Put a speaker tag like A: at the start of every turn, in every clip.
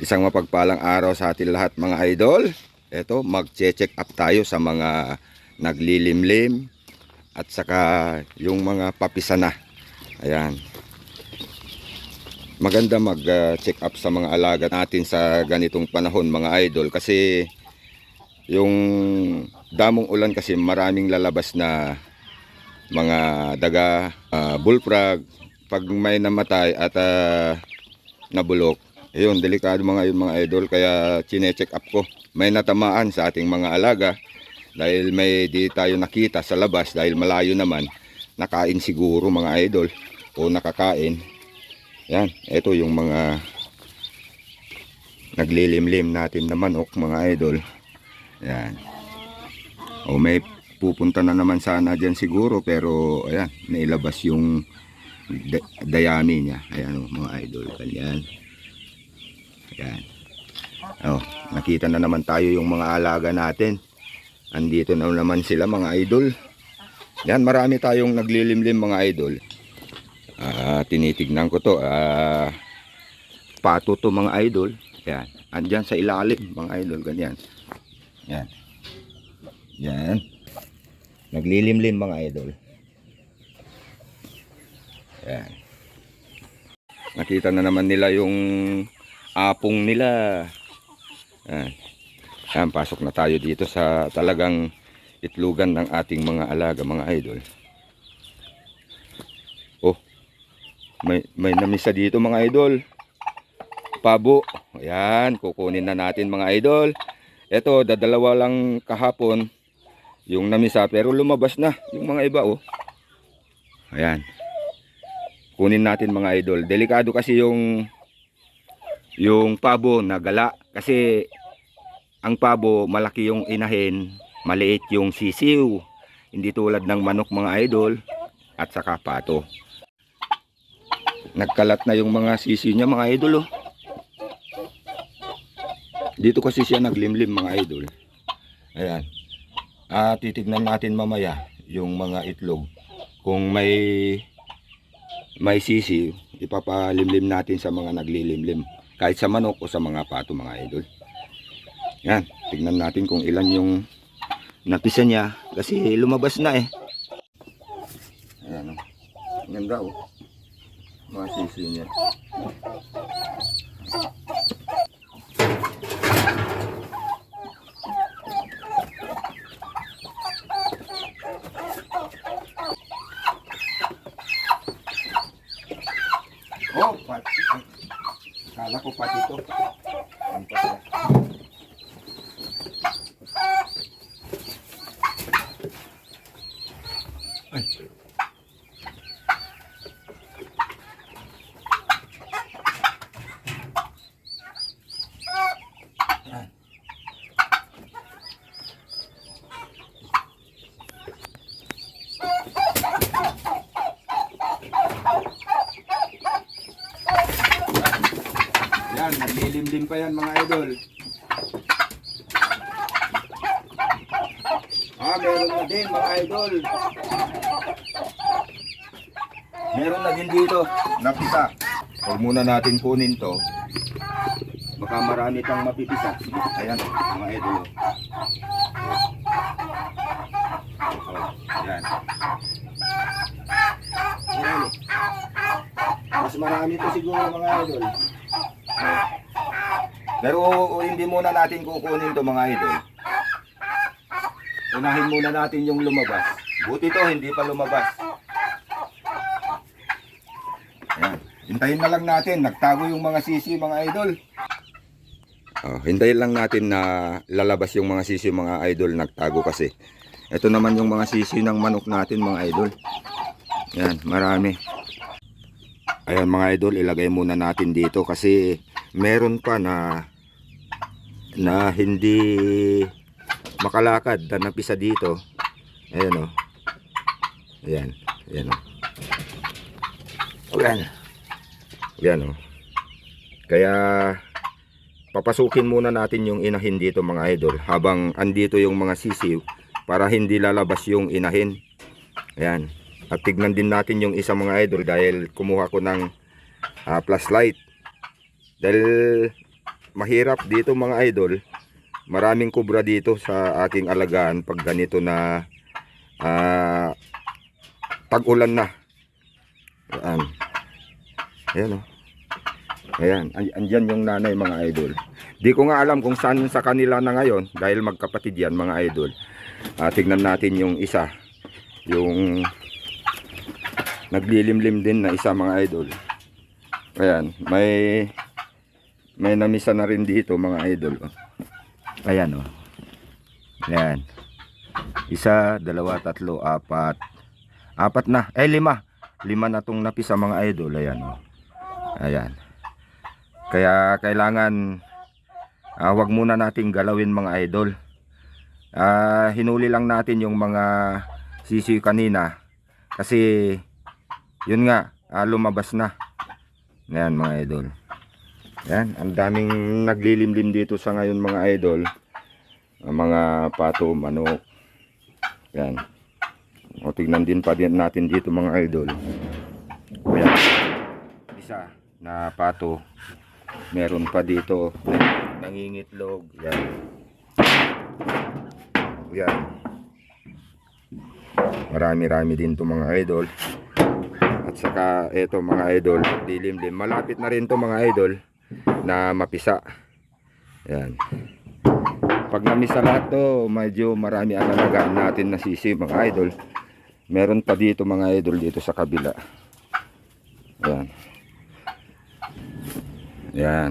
A: Isang mapagpalang araw sa atin lahat mga idol. Ito, mag-check up tayo sa mga naglilimlim at saka yung mga papisa na. Ayan. Maganda mag-check up sa mga alaga natin sa ganitong panahon mga idol kasi yung damong ulan kasi maraming lalabas na mga daga, ah, bullfrog, pag may namatay at ah, nabulok, ayun, delikado mga yun mga idol, kaya chine-check up ko. May natamaan sa ating mga alaga dahil may di tayo nakita sa labas dahil malayo naman, nakain siguro mga idol o nakakain. Yan, ito yung mga naglilimlim natin na manok mga idol. Yan. O may pupunta na naman sana dyan siguro pero ayan, nailabas yung da- dayami niya. Ayan o, mga idol. Ganyan. Ayan. Oh, nakita na naman tayo yung mga alaga natin. Andito na naman sila mga idol. Yan, marami tayong naglilimlim mga idol. Ah, tinitignan ko to. Ah, pato to mga idol. Yan. Andyan sa ilalim mga idol. Ganyan. Yan. Yan. Naglilimlim mga idol. Yan. Nakita na naman nila yung apong nila. Yan. Yan, pasok na tayo dito sa talagang itlugan ng ating mga alaga, mga idol. Oh, may, may namisa dito mga idol. Pabo. Ayan, kukunin na natin mga idol. Ito, dadalawa lang kahapon yung namisa pero lumabas na yung mga iba oh. Ayan. Kunin natin mga idol. Delikado kasi yung yung pabo na gala kasi ang pabo malaki yung inahin, maliit yung sisiw. Hindi tulad ng manok mga idol at saka pato. Nagkalat na yung mga sisiw niya mga idol oh. Dito kasi siya naglimlim mga idol. Ayan. Ah, titignan natin mamaya yung mga itlog. Kung may may sisi, ipapalimlim natin sa mga naglilimlim. Kahit sa manok o sa mga pato mga idol. Yan, tignan natin kung ilan yung napisa niya. Kasi lumabas na eh. Ayan o. Ganda o. Mga sisi niya. pouco aqui, Yan, naglilimlim pa yan mga idol. Ah, meron na din mga idol. Meron na din dito, napisa. Huwag muna natin kunin to. Baka marami pang mapipisa. Ayan, mga idol. Yan. Ayan. Mas marami to siguro mga idol. Pero hindi muna natin kukunin to mga idol. Unahin muna natin yung lumabas. Buti to, hindi pa lumabas. Ayan. Hintayin na lang natin. Nagtago yung mga sisi mga idol. Oh, hintayin lang natin na lalabas yung mga sisi mga idol. Nagtago kasi. Ito naman yung mga sisi ng manok natin mga idol. Yan, marami. Ayan mga idol, ilagay muna natin dito kasi meron pa na na hindi makalakad na napisa dito. Ayan o. Ayan. Ayan o. Ayan. Ayan o. Kaya papasukin muna natin yung inahin dito mga idol habang andito yung mga sisiw para hindi lalabas yung inahin. Ayan. At tignan din natin yung isang mga idol dahil kumuha ko ng ah, flashlight. Dahil mahirap dito mga idol. Maraming kubra dito sa aking alagaan pag ganito na ah, tag-ulan na. Ayan. Ayan oh. Ayan, an- andyan yung nanay mga idol. Di ko nga alam kung saan sa kanila na ngayon dahil magkapatid yan mga idol. Ah, tignan natin yung isa. Yung naglilimlim din na isa mga idol. Ayan, may may namisa na rin dito mga idol. oh. Ayan oh. Ayan. Isa, dalawa, tatlo, apat. Apat na. Eh, lima. Lima na tong napisa mga idol. Ayan oh. Ayan. Kaya kailangan ah, wag muna nating galawin mga idol. Ah, hinuli lang natin yung mga sisiyo kanina kasi yun nga ah, lumabas na. Ayan mga idol. Ayan, ang daming naglilimlim dito sa ngayon mga idol. Ang mga pato, manok. Ayan. O tignan din pa din natin dito mga idol. Ayan. Isa na pato. Meron pa dito nangingitlog. Yan. Yan. Marami-rami din to mga idol. At saka eto mga idol, dilim-lim. Malapit na rin to mga idol na mapisa. Yan. Pag namisa lahat to, medyo marami ang alagaan natin na sisi mga idol. Meron pa dito mga idol dito sa kabila. Yan. Yan.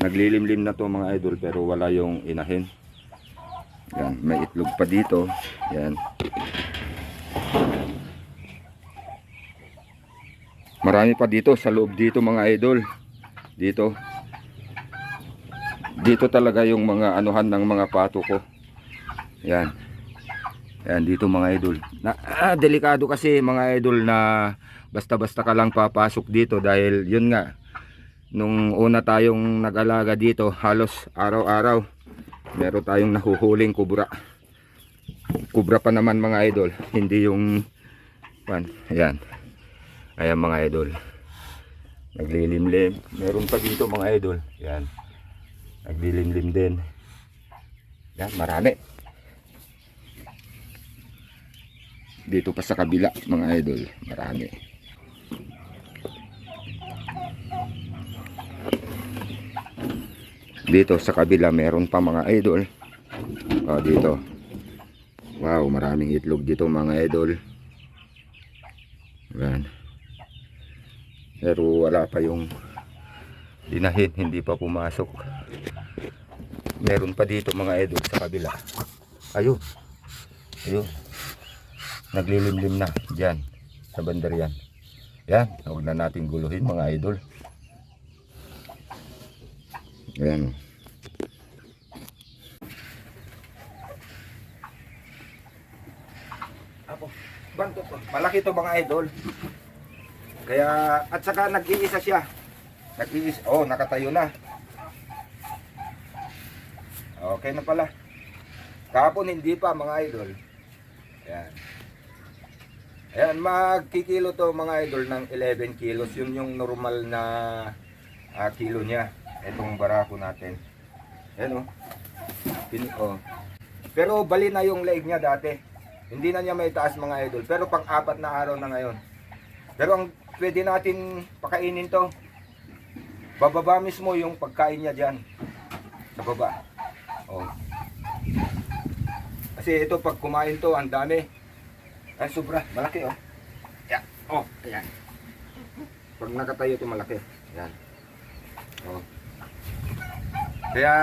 A: Naglilimlim na to mga idol pero wala yung inahin. Yan, may itlog pa dito. Yan. Marami pa dito sa loob dito mga idol. Dito. Dito talaga yung mga anuhan ng mga pato ko. Yan. Yan dito mga idol. Na, ah, delikado kasi mga idol na basta-basta ka lang papasok dito dahil yun nga nung una tayong nag-alaga dito halos araw-araw meron tayong nahuhuling kubra. Kubra pa naman mga idol. Hindi yung pan ayan ayan mga idol. Naglilimlim. Meron pa dito mga idol. Yan naglilimlim din. Yan marami. Dito pa sa kabila mga idol marami. Dito sa kabila meron pa mga idol. Oh, dito. Wow maraming itlog dito mga idol. Yan. Pero wala pa yung dinahin hindi pa pumasok meron pa dito mga idol sa kabila ayun ayun naglilimlim na dyan sa bandar yan yan huwag na natin guluhin mga idol Ayan. Apo, banto to. Malaki to mga idol. Kaya, at saka nag-iisa siya. Nag-iisa, oh, nakatayo na. Okay na pala. Kahapon hindi pa mga idol. Ayan. Ayan, magkikilo to mga idol ng 11 kilos. Yun yung normal na ah, kilo niya. Itong barako natin. Ayan oh. Pin oh. Pero bali na yung leeg niya dati. Hindi na niya may taas mga idol. Pero pang apat na araw na ngayon. Pero ang pwede natin pakainin to. Bababa mismo yung pagkain niya dyan. Sa baba. Oh. Kasi ito pag kumain to, ang dami. Ay sobra, malaki oh. Yeah. Oh, ayan. Pag nakatayo to malaki. Yan. Oh. Kaya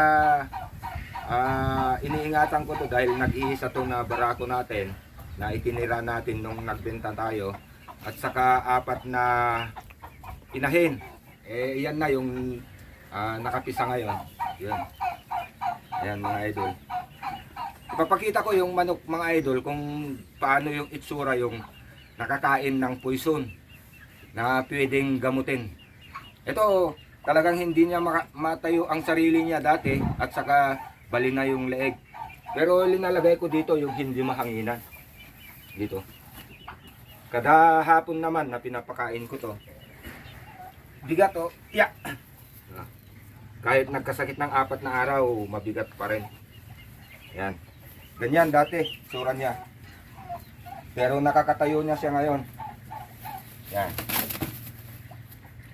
A: ah iniingatan ko to dahil nag-iisa to na barako natin na itinira natin nung nagbenta tayo at saka apat na inahin. Eh yan na yung ah, nakapisa ngayon. Yan. Yan mga idol. Ipapakita ko yung manok mga idol kung paano yung itsura yung nakakain ng poison na pwedeng gamutin. Ito talagang hindi niya matayo ang sarili niya dati at saka bali na yung leeg. Pero linalagay ko dito yung hindi mahanginan. Dito. Kada hapon naman na pinapakain ko to. Bigat to. Yeah. Kahit nagkasakit ng apat na araw, mabigat pa rin. Yan. Ganyan dati, sura niya. Pero nakakatayo niya siya ngayon. Yan.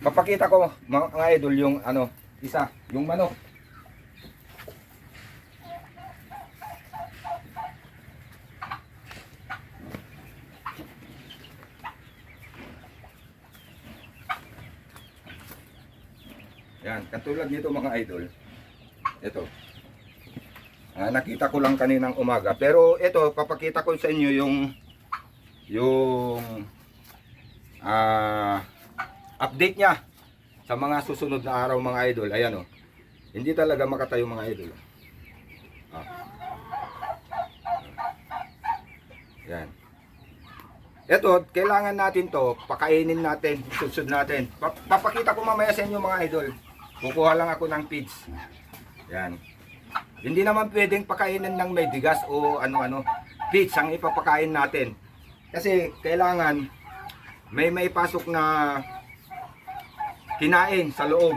A: Papakita ko mga, idol yung ano, isa, yung manok. Yan, katulad nito mga idol. Ito. Ah, nakita ko lang kaninang umaga. Pero ito, papakita ko sa inyo yung yung ah update niya sa mga susunod na araw mga idol. Ayan oh. Hindi talaga makatayo mga idol. Ah. Yan. Ito, kailangan natin to, pakainin natin, susud natin. Pa- Papakita ko mamaya sa inyo mga idol. Kukuha lang ako ng feeds. Yan. Hindi naman pwedeng pakainin ng may bigas o ano-ano. Feeds ang ipapakain natin. Kasi kailangan may may pasok na kinain sa loob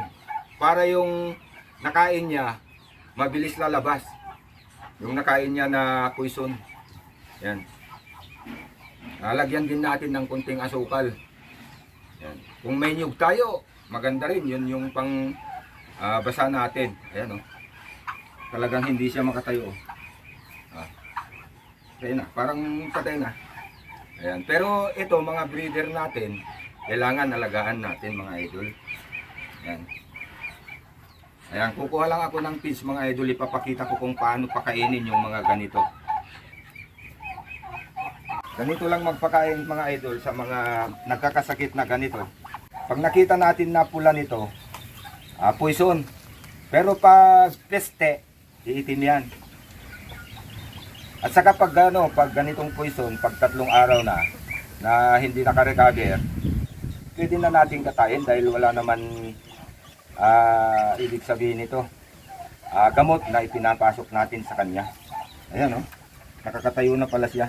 A: para yung nakain niya mabilis lalabas. Yung nakain niya na poison. Yan. Lalagyan din natin ng kunting asukal. Yan. Kung may nyug tayo, maganda rin. Yun yung pang ah, basa natin. Ayan o. Talagang hindi siya makatayo. Ah. Patay na. Parang patay na. Ayan. Pero ito, mga breeder natin, kailangan alagaan natin mga idol. Ayan. Ayan, kukuha lang ako ng pins mga idol. Ipapakita ko kung paano pakainin yung mga ganito. Ganito lang magpakain mga idol sa mga nagkakasakit na ganito. Pag nakita natin na pula nito, ah, poison. Pero pag peste, iitim yan. At saka pag ano, pag ganitong poison, pag tatlong araw na, na hindi nakarecover, pwede na natin katayin dahil wala naman ah, ibig sabihin nito. Ah, gamot na ipinapasok natin sa kanya. Ayan oh, nakakatayo na pala siya.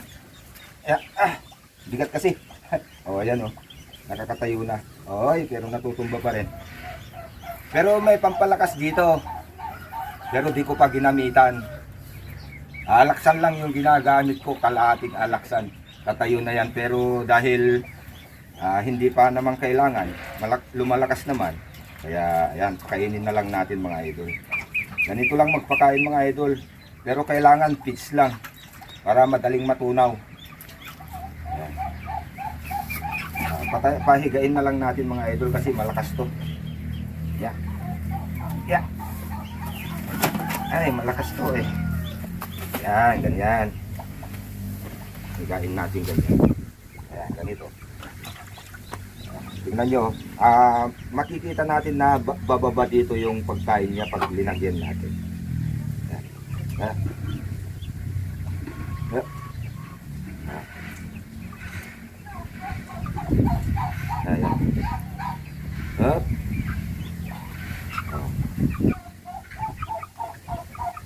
A: Ayan, ah, bigat kasi. oh, ayan oh. Nakakatayo na. Oy, pero natutumba pa rin. Pero may pampalakas dito. Pero di ko pa ginamitan. Alaksan lang yung ginagamit ko, kalahating alaksan. Tatayo na yan, pero dahil ah, hindi pa naman kailangan, malak lumalakas naman. Kaya ayan, pakainin na lang natin mga idol. Ganito lang magpakain mga idol. Pero kailangan pitch lang para madaling matunaw. Ayan. Patay, pahigain na lang natin mga idol kasi malakas to. Yeah. Yeah. Ay, malakas to eh. Yan, ganyan. Higain natin ganyan. Ayan, ganito. Tingnan nyo, ah, makikita natin na ba- bababa dito yung pagkain niya pag linagyan natin. Ayan. Ayan. Ayan. Ayan. Up. Oh.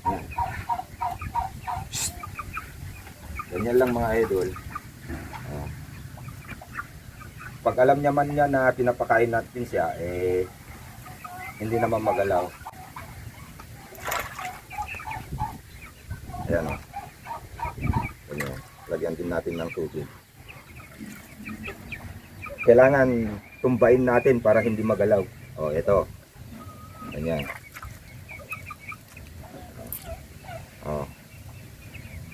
A: Ayan. Shhh. Ganyan lang mga idol. Oh. Pag alam niya man niya na pinapakain natin siya, eh, hindi naman magalaw. Ayan o. Ayan, lagyan din natin ng tubig. Kailangan tumbain natin para hindi magalaw. O, ito. Ganyan. O.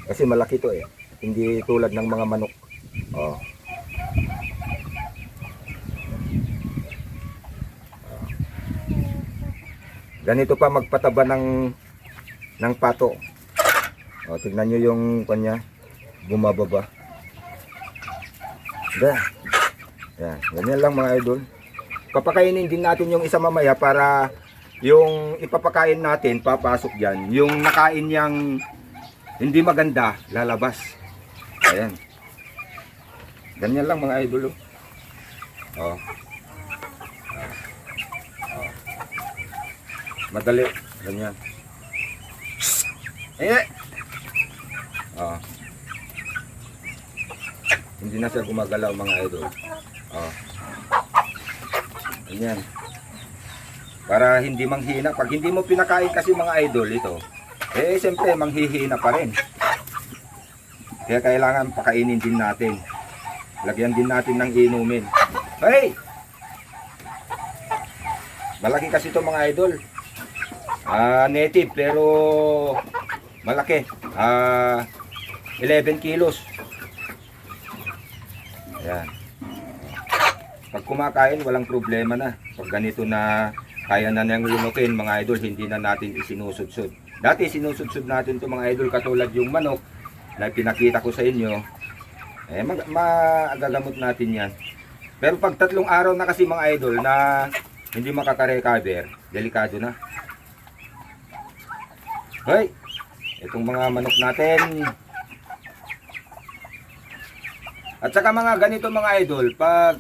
A: Kasi malaki to eh. Hindi tulad ng mga manok. O. Ganito pa magpataba ng ng pato. O, tignan nyo yung kanya bumababa. Da. Yan, ganyan lang mga idol. Papakainin din natin yung isa mamaya para yung ipapakain natin papasok diyan. Yung nakain niyang hindi maganda lalabas. Ayan. Ganyan lang mga idol. Oh. Oh. Oh. Madali. Ganyan. Eh. Oh. Hindi na siya gumagalaw mga idol. Oh. Ganyan. Para hindi manghina. Pag hindi mo pinakain kasi mga idol ito, eh siyempre manghihina pa rin. Kaya kailangan pakainin din natin. Lagyan din natin ng inumin. Hey! Malaki kasi ito mga idol. Ah, native pero malaki. Ah, 11 kilos. Ayan. Pag kumakain, walang problema na. Pag ganito na kaya na niyang lunukin, mga idol, hindi na natin isinusudsud. Dati sinusudsud natin to mga idol katulad yung manok na pinakita ko sa inyo. Eh, mag, magagamot natin yan. Pero pag tatlong araw na kasi mga idol na hindi makaka-recover, delikado na. Hoy! Itong mga manok natin. At saka mga ganito mga idol, pag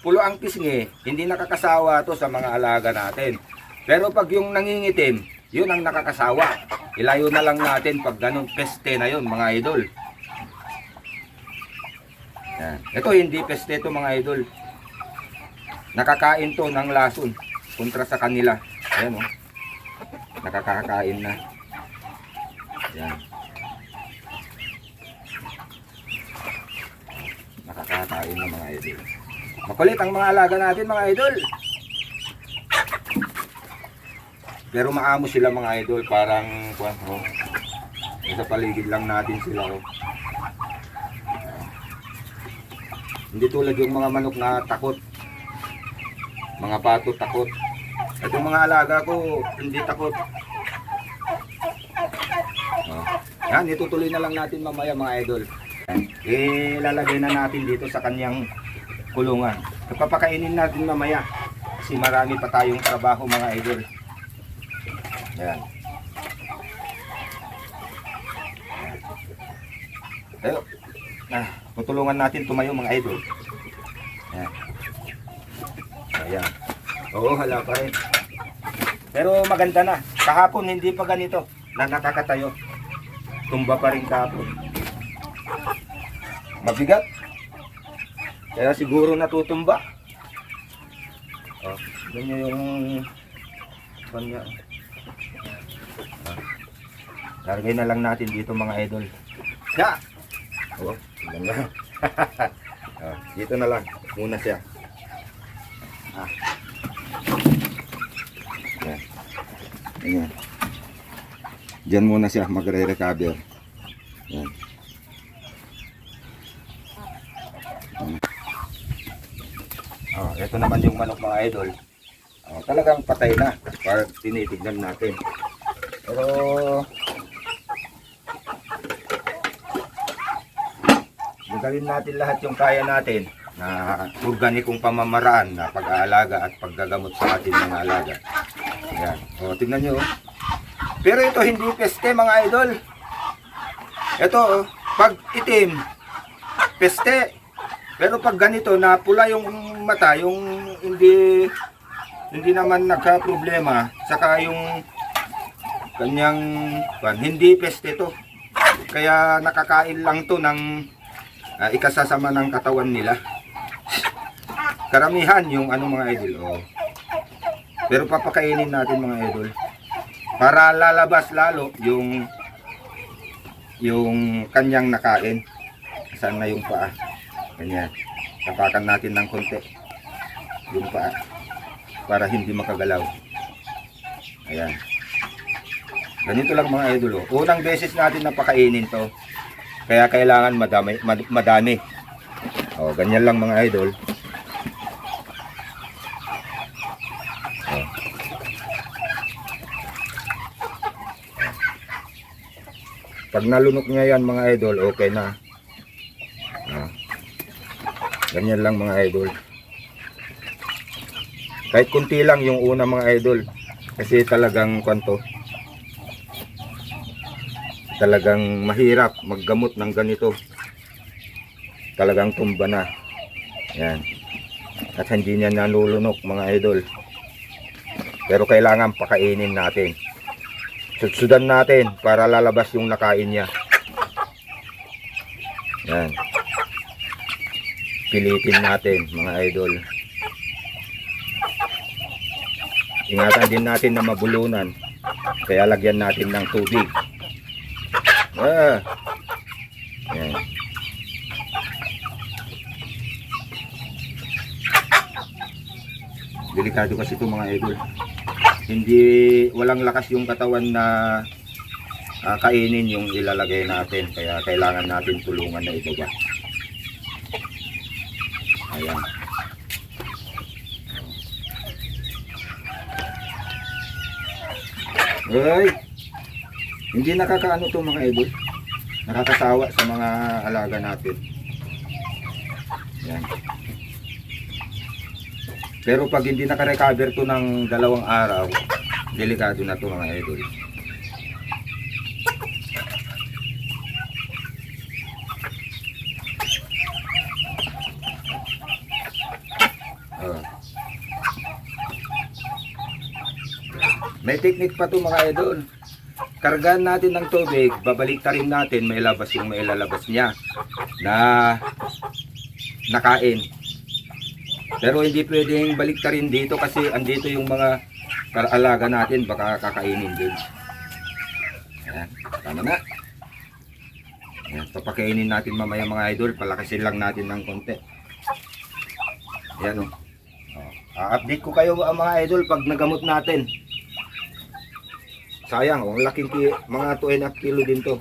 A: pulo ang pisngi, hindi nakakasawa to sa mga alaga natin. Pero pag yung nangingitim, yun ang nakakasawa. Ilayo na lang natin pag ganun peste na yun mga idol. Yan. Ito hindi peste to mga idol. Nakakain to ng lason kontra sa kanila. Ayan o. Nakakakain na. Yan. Nakakakain na mga idol. Makulit ang mga alaga natin mga idol. Pero maamo sila mga idol, parang kuwan oh. Sa paligid lang natin sila oh. Hindi tulad yung mga manok na takot. Mga pato takot. At yung mga alaga ko, hindi takot. Oh. Yan, itutuloy na lang natin mamaya mga idol. Eh, lalagay na natin dito sa kanyang kulungan. Papakainin natin mamaya. Kasi marami pa tayong trabaho mga idol. Yan. Ayo. Ah, tutulungan natin tumayo mga idol. Yan. Ayan. Oo, hala pa rin. Pero maganda na. Kahapon hindi pa ganito na nakakatayo. Tumba pa rin kahapon. Mabigat. Kaya siguro natutumba. Oh, ganyan yung kanya. Ah. Largay na lang natin dito mga idol. Ya. Oh, yan lang. Ah, dito na lang muna siya. Ah. Yan. Ayan. Diyan muna siya magre-recover. Yan. Oh, ito naman yung manok mga idol. Oh, talagang patay na para tinitignan natin. Pero gagawin natin lahat yung kaya natin na organikong pamamaraan na pag-aalaga at paggagamot sa ating mga alaga. Ayan. O, tingnan nyo. oh. Pero ito hindi peste mga idol. Ito, oh, pag itim, peste. Pero pag ganito na pula yung mata, yung hindi hindi naman nagka-problema, saka yung kanyang hindi peste to. Kaya nakakain lang to ng ah, ikasasama ng katawan nila. Karamihan yung ano mga idol. Oh. Pero papakainin natin mga idol. Para lalabas lalo yung yung kanyang nakain. Saan na yung paa? Ganyan. Tapakan natin ng konti. Yung paa. Para hindi makagalaw. Ayan. Ganito lang mga idol. Oh. Unang beses natin napakainin to. Kaya kailangan madami. mad- madami. Oh, ganyan lang mga idol. Oh. Pag nalunok niya yan mga idol, okay na. Ah. Ganyan lang mga idol. Kahit kunti lang yung una mga idol. Kasi talagang kwanto. Talagang mahirap maggamot ng ganito. Talagang tumba na. Yan. At hindi niya nalulunok mga idol. Pero kailangan pakainin natin. Sudsudan natin para lalabas yung nakain niya. Yan. Pilitin natin mga idol. ingatan din natin na mabulunan. Kaya lagyan natin ng tubig. Ah. Yan. Delikado kasi ito mga idol. Hindi, walang lakas yung katawan na ah, kainin yung ilalagay natin. Kaya kailangan natin tulungan na ibaba. Ayan. Ay! Hindi nakakaano to mga idol. Nakakasawa sa mga alaga natin. Yan. Pero pag hindi nakarecover to ng dalawang araw, delikado na to mga idol. Oh. May technique pa to mga idol. Kargaan natin ng tubig, babalik rin natin, may labas yung may lalabas niya na nakain. Pero hindi pwedeng balik rin dito kasi andito yung mga karalaga natin, baka kakainin din. Ayan, tama na. Ayan, papakainin natin mamaya mga idol, palakasin lang natin ng konti. Ayan o. Oh. update ko kayo mga idol pag nagamot natin. Sayang, ang laking ki, mga 2 and kilo din to.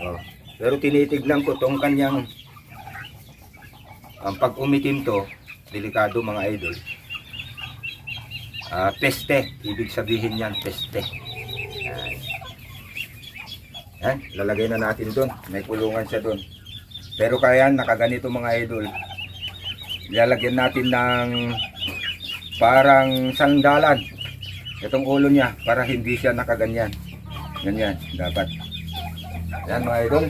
A: Oh. Pero tinitignan ko tong kanyang ang pag umitim to, delikado mga idol. Ah, peste, ibig sabihin yan, peste. Yan. Yan, lalagay na natin doon. May kulungan siya doon. Pero kaya nakaganito mga idol. Lalagyan natin ng parang sandalan. Itong ulo niya para hindi siya nakaganyan. Ganyan, dapat. Yan mga idol.